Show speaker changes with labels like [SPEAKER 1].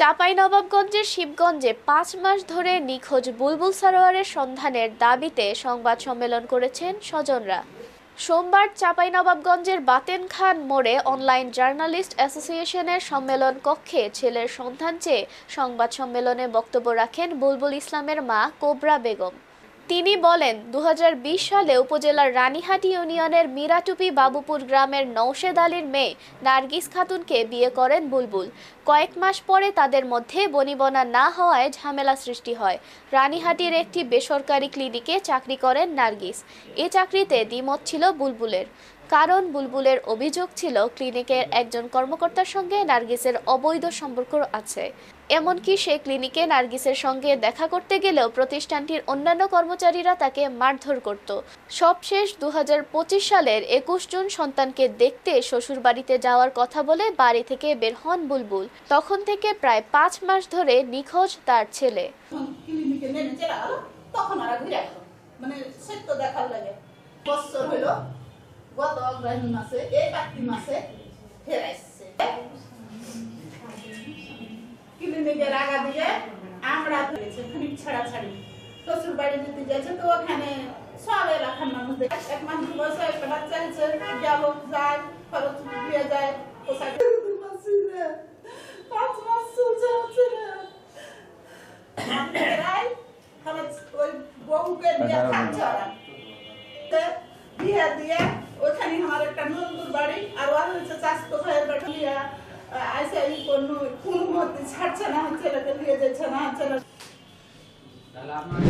[SPEAKER 1] চাঁপাইনবাবগঞ্জের শিবগঞ্জে পাঁচ মাস ধরে নিখোঁজ বুলবুল সারোয়ারের সন্ধানের দাবিতে সংবাদ সম্মেলন করেছেন স্বজনরা। সোমবার চাঁপাইনবাবগঞ্জের বাতেন খান মোড়ে অনলাইন জার্নালিস্ট অ্যাসোসিয়েশনের সম্মেলন কক্ষে ছেলের সন্ধান চেয়ে সংবাদ সম্মেলনে বক্তব্য রাখেন বুলবুল ইসলামের মা কোবরা বেগম। তিনি বলেন দু হাজার বিশ সালে উপজেলার রানীহাটি ইউনিয়নের মিরাটুপি বাবুপুর গ্রামের নৌশেদ আলীর মেয়ে নার্গিস খাতুনকে বিয়ে করেন বুলবুল। কয়েক মাস পরে তাদের মধ্যে বনিবনা না হওয়ায় ঝামেলা সৃষ্টি হয়। রানীহাটির একটি বেসরকারি ক্লিনিকে চাকরি করেন নার্গিস। এ চাকরিতে দ্বিমত ছিল বুলবুলের। কারণ বুলবুলের অভিযোগ ছিল ক্লিনিকের একজন কর্মকর্তার সঙ্গে নার্গিসের অবৈধ সম্পর্ক আছে। এমনকি সে ক্লিনিকে নার্গিসের সঙ্গে দেখা করতে গেলেও প্রতিষ্ঠানটির অন্যান্য কর্মচারীরা তাকে মারধর করত। সবশেষ দু সালের একুশ জন সন্তানকে দেখতে শ্বশুরবাড়িতে যাওয়ার কথা বলে বাড়ি থেকে বের হন বুলবুল। তখন থেকে প্রায় পাঁচ মাস ধরে নিখোঁজ তার ছেলে।
[SPEAKER 2] মানে সত্য দেখার লাগে। বছর হইল গত অগ্রহণ মাসে এই কার্তিক মাসে ফের ক্লিনিকের আগা দিয়ে আমরা ফেলেছে খানিক ছাড়াছাড়ি শ্বশুর বাড়ি যেতে যাচ্ছে তো ওখানে সব এলাকার মানুষ এক মাস দু একটা বাচ্চা আছে গেল যায় খরচ দিয়ে যায় পোশাক পাঁচ মাস চলছে হচ্ছে প্রায় তাহলে ওই বউকে দিয়ে খাচ্ছে ওরা তো বিয়ে দিয়ে ওখানে আমার একটা নন্দুর বাড়ি, আর ওর হচ্ছে চাষতো ভাইয়ের বাড়িয়া আইসে এই কোন কোন মতে ছাড়ছে না, ছেলেকে দিয়ে যাচ্ছে না, ছেলে
[SPEAKER 3] তাহলে আপনার